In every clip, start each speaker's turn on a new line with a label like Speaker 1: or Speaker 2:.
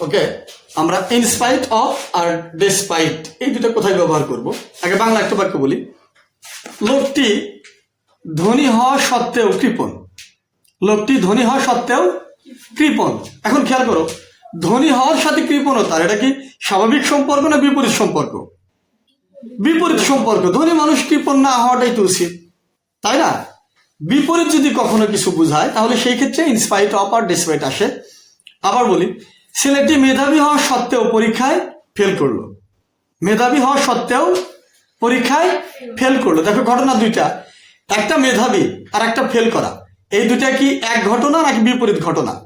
Speaker 1: ওকে আমরা in spite of R despite এই দুটো কোথায় ব্যবহার করব? আগে বাংলা একটা বাক্য বলি। লোকটি ধনী হওয়া সত্ত্বেও কৃপণ। লোকটি ধনী হওয়া সত্ত্বেও কৃপণ। এখন খেয়াল করো, ধনী হওয়ার সাথে কৃপণতার, এটা কি স্বাভাবিক সম্পর্ক না বিপরীত সম্পর্ক? বিপরীত সম্পর্ক। ধনী মানুষ কৃপণ না হওয়াটাই তো উচিত। তাই না? বিপরীত যদি কখনো কিছু বোঝায়, তাহলে সেই ক্ষেত্রে ইনস্পাইট অফ আর ডিসপাইট আসে। আবার বলি ছেলেটি মেধাবী হওয়া সত্ত্বেও পরীক্ষায় ফেল করল। মেধাবী হওয়া সত্ত্বেও পরীক্ষায় ফেল করল। দেখো ঘটনা দুইটা। একটা মেধাবী আর একটা ফেল করা। এই দুটা কি এক ঘটনা নাকি বিপরীত ঘটনা?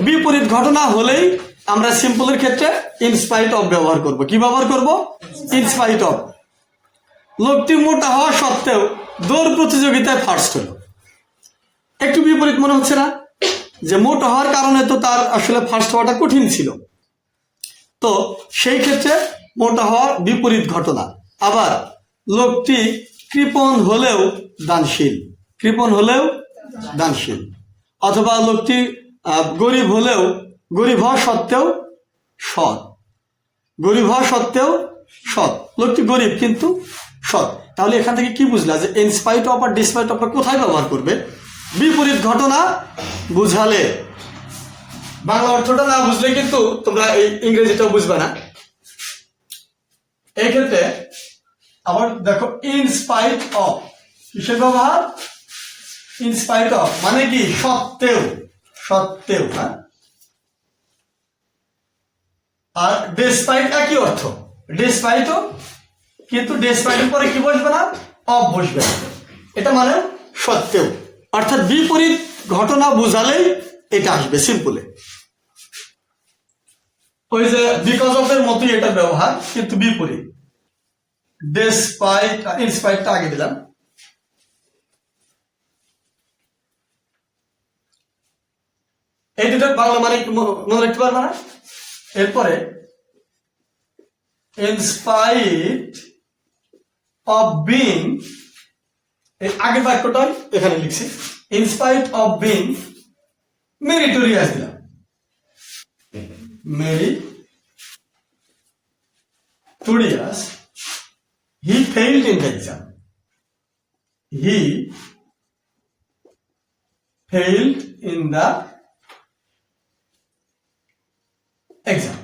Speaker 1: বিপরীত ঘটনা হলেই আমরা সিম্পলের ক্ষেত্রে ইনস্পাইট অফ ব্যবহার করব। কি ব্যবহার করব? ইনস্পাইট অফ লোকটি মোটা হওয়া সত্ত্বেও দৌড় প্রতিযোগিতায় ফার্স্ট হলো। একটু বিপরীত মনে হচ্ছে না? যে মোটা হওয়ার কারণে তো তার আসলে ফার্স্ট হওয়াটা কঠিন ছিল। তো সেই ক্ষেত্রে মোটা হওয়ার বিপরীত ঘটনা। আবার লোকটি কৃপণ হলেও দানশীল। কৃপণ হলেও দানশীল। অথবা লোকটি গরিব হলেও, গরিব হওয়া সত্ত্বেও সৎ। গরিব হওয়া সত্ত্বেও সৎ। লোকটি গরিব কিন্তু সৎ। তাহলে এখান থেকে কি বুঝলা যে ইনস্পাইট অফ আর ডিসপাইট অফ কোথায় ব্যবহার করবে? বিপরীত ঘটনা বুঝালে। বাংলা অর্থটা না বুঝলে কিন্তু তোমরা এই ইংরেজিটাও বুঝবে না। এই ক্ষেত্রে আবার দেখো ইনস্পাইট অফ কিসের ব্যবহার? ইনস্পাইট অফ মানে কি? সত্ত্বেও সত্ত্বেও হ্যাঁ? আর ডেসপাইট একই অর্থ। ডেসপাইটও কিন্তু ডেসপাইটের পরে কি বসবে না? অফ বসবে। এটা মানে সত্ত্বেও। অর্থাৎ বিপরীত ঘটনা বুঝালেই এটা আসবে সিম্পলে ওই যে বিকজ অফ এর মতোই এটা ব্যবহার, কিন্তু বিপরীত। ডেসপাইট ইনস্পাইটটা আগে দিলাম। এই বাংলা মানে মনে রাখতে পারবে না? এরপরে ইনস্পাইট অফ বিং এই আগের বাক্যটাই এখানে লিখছি। In spite of being meritorious দিলাম meritorious he failed in the exam he failed in the exam.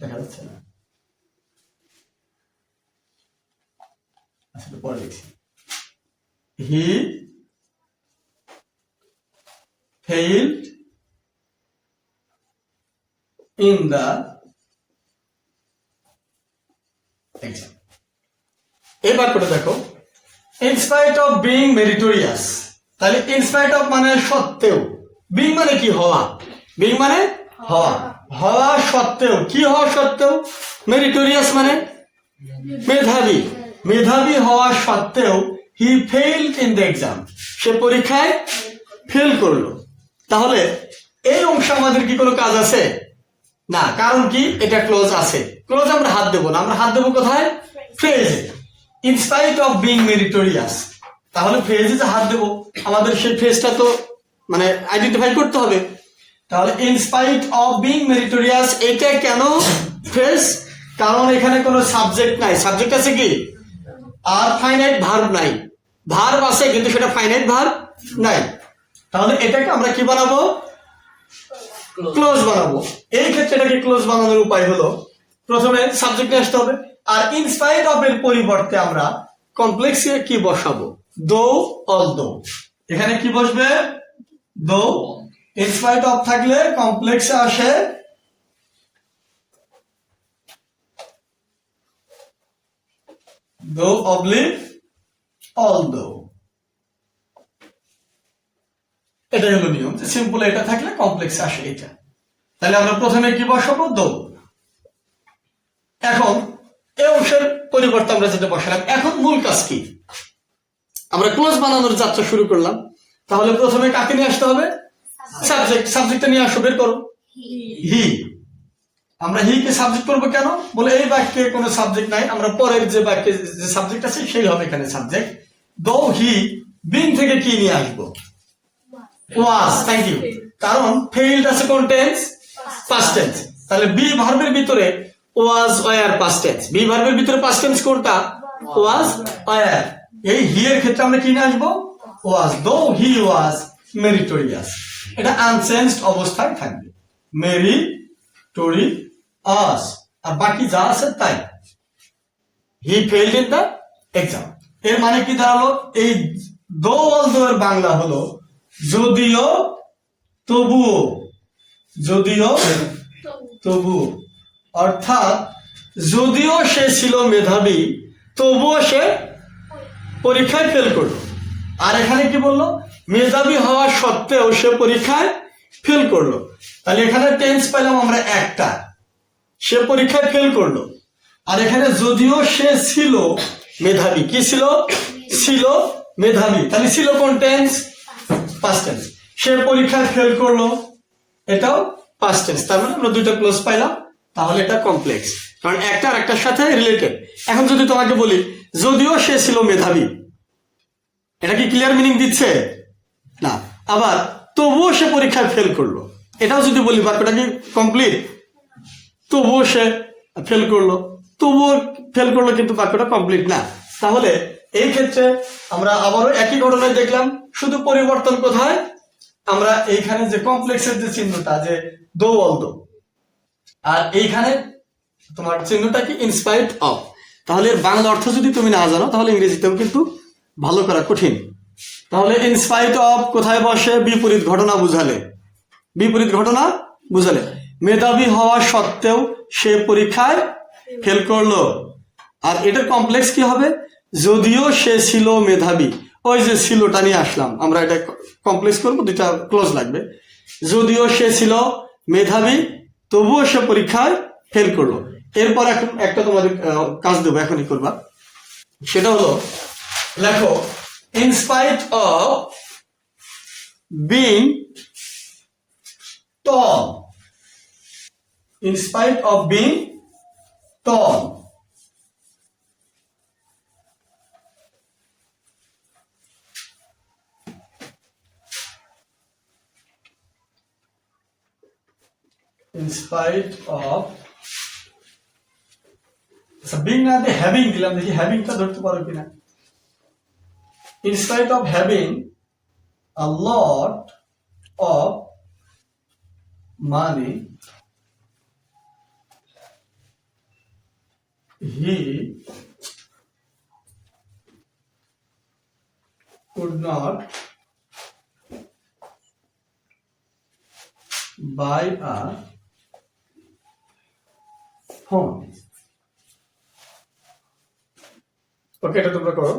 Speaker 1: দেখা যাচ্ছে না। লিখছি হি failed in the exam. এই বাক্যটা দেখো। In spite of being meritorious তাহলে ইনস্পাইট অফ মানে সত্ত্বেও। বিং মানে কি? হওয়া। বিং মানে হওয়া। হওয়া সত্ত্বেও। কি হওয়া সত্ত্বেও? মেরিটোরিয়াস মানে মেধাবী। মেধাবী হওয়া সত্ত্বেও he failed in the exam সে পরীক্ষায় ফেল করল। তাহলে এই অংশে আমাদের কি কোনো কাজ আছে? না, কারণ কি? এটা ক্লোজ আছে। ক্লোজ আমরা হাত দেবো না। আমরা হাত দেবো কোথায়? ফ্রেজে in spite of being meritorious তাহলে ফ্রেজে যে হাত দেবো, আমাদের সেই ফ্রেজটা তো মানে আইডেন্টিফাই করতে হবে। তাহলে ইনস্পাইট অফ বিং মেরিটোরিয়াস এটা কেন ফ্রেজ কারণ এখানে কোনো সাবজেক্ট নাই। সাবজেক্ট আছে কি? আর ফাইনাইট ভার্ব নাই। ভার্ব আছে, কিন্তু সেটা ফাইনাইট ভার্ব নাই। তাহলে এটাকে আমরা কি বানাবো? ক্লোজ বানাবো। এই ক্ষেত্রে এটাকে ক্লোজ বানানোর উপায় হলো, প্রথমে সাবজেক্ট আসতে হবে, আর ইনস্পাইট অফ এর পরিবর্তে আমরা কমপ্লেক্সে কি বসাবো? দো অল দো এখানে কি বসবে? দো। ইনস্পাইট অফ থাকলে কমপ্লেক্সে আসে অবলিক অল দো এটাই হলো নিয়ম। যে সিম্পল এটা থাকলে কমপ্লেক্স আসে এটা। তাহলে আমরা প্রথমে কি বসাবো? দো এখন এই অংশের পরিবর্তে আমরা যেটা বসালাম এখন মূল কাজ কি? আমরা ক্লোজ বানানোর যাত্রা শুরু করলাম। তাহলে প্রথমে কাকে নিয়ে আসতে হবে? সাবজেক্ট সাবজেক্টটা নিয়ে আসো বের করো। হি আমরা হিকে সাবজেক্ট করব কেন? বলে এই বাক্যে কোনো সাবজেক্ট নাই, আমরা পরের যে বাক্যে যে সাবজেক্ট আছে সেই হবে এখানে সাবজেক্ট দো হি বিং থেকে কি নিয়ে আসব? ওয়াজ থ্যাংক ইউ কারণ ফেইল্ড আছে কোন টেন্স পাস্ট টেন্স তাহলে বি ভার্বের ভিতরে was were past tense be ভার্বের ভিতরে পাস্ট টেন্স কোনটা? ওয়াজ ওয়ার এই হি এর ক্ষেত্রে আমরা কি নিয়ে আসব? ওয়াজ দো হি ওয়াজ মেরিটোরিয়াস এটা আনচেঞ্জড অবস্থায় থাকবে। মেরিটোরি আস আর বাকি যা আছে তাই। He failed in the exam এর মানে কি দাঁড়াল? এই দো অল দো এর বাংলা হলো, যদিও তবুও, যদিও তবু অর্থাৎ, যদিও সে ছিল মেধাবী, তবুও সে পরীক্ষায় ফেল করল। আর এখানে কি বলল? মেধাবী হওয়া সত্ত্বেও সে পরীক্ষায় ফেল করল। তাহলে এখানে টেন্স পাইলাম আমরা একটা। সে পরীক্ষায় ফেল করল। আর এখানে যদিও সে ছিল মেধাবী, কি ছিল? ছিল মেধাবী। তাহলে ছিল কোন টেন্স পাস্ট টেন্স সে পরীক্ষায় ফেল করল, এটাও পাস্ট টেন্স তার মানে আমরা দুইটা ক্লোজ পাইলাম, তাহলে এটা কমপ্লেক্স কারণ একটা আর একটার সাথে রিলেটেড এখন যদি তোমাকে বলি, যদিও সে ছিল মেধাবী, এটা কি ক্লিয়ার মিনিং দিচ্ছে? না। আবার তবুও সে পরীক্ষায় ফেল করল। এটাও যদি বলি, বাক্যটা কি কমপ্লিট তবুও সে ফেল করল। তবুও ফেল করল কিন্তু বাক্যটা কমপ্লিট না। তাহলে এই ক্ষেত্রে আমরা আবারও একই ঘটনায় দেখলাম, শুধু পরিবর্তন কোথায়? আমরা এইখানে যে কমপ্লেক্সের যে চিহ্নটা, যে দো অল দো। আর এইখানে তোমার চিহ্নটা কি ইনস্পাইট অফ তাহলে বাংলা অর্থ যদি তুমি না জানো, তাহলে ইংরেজিতেও কিন্তু ভালো করা কঠিন। তাহলে ইনস্পাইট অফ কোথায় বসে? বিপরীত ঘটনা বুঝালে। বিপরীত ঘটনা বুঝালে। মেধাবী হওয়া সত্ত্বেও সে পরীক্ষায় ফেল করল। আর এটার কমপ্লেক্স কি হবে? যদিও সে ছিল মেধাবী, ওই যে ছিলটা নিয়ে আসলাম, আমরা এটা কমপ্লেক্স করব, দুইটা ক্লোজ লাগবে। যদিও সে ছিল মেধাবী, তবুও সে পরীক্ষায় ফেল করল। এরপর এখন একটা তোমাদের কাজ দেবো, এখনই করবা। সেটা হলো, লেখো in spite of being tall in spite of being tall in spite of আচ্ছা বিং না দিয়ে হ্যাভিং দিলাম দেখি হ্যাভিংটা ধরতে পারো কিনা in spite of having a lot of money he could not buy a phone ওকে এটা তোমরা করো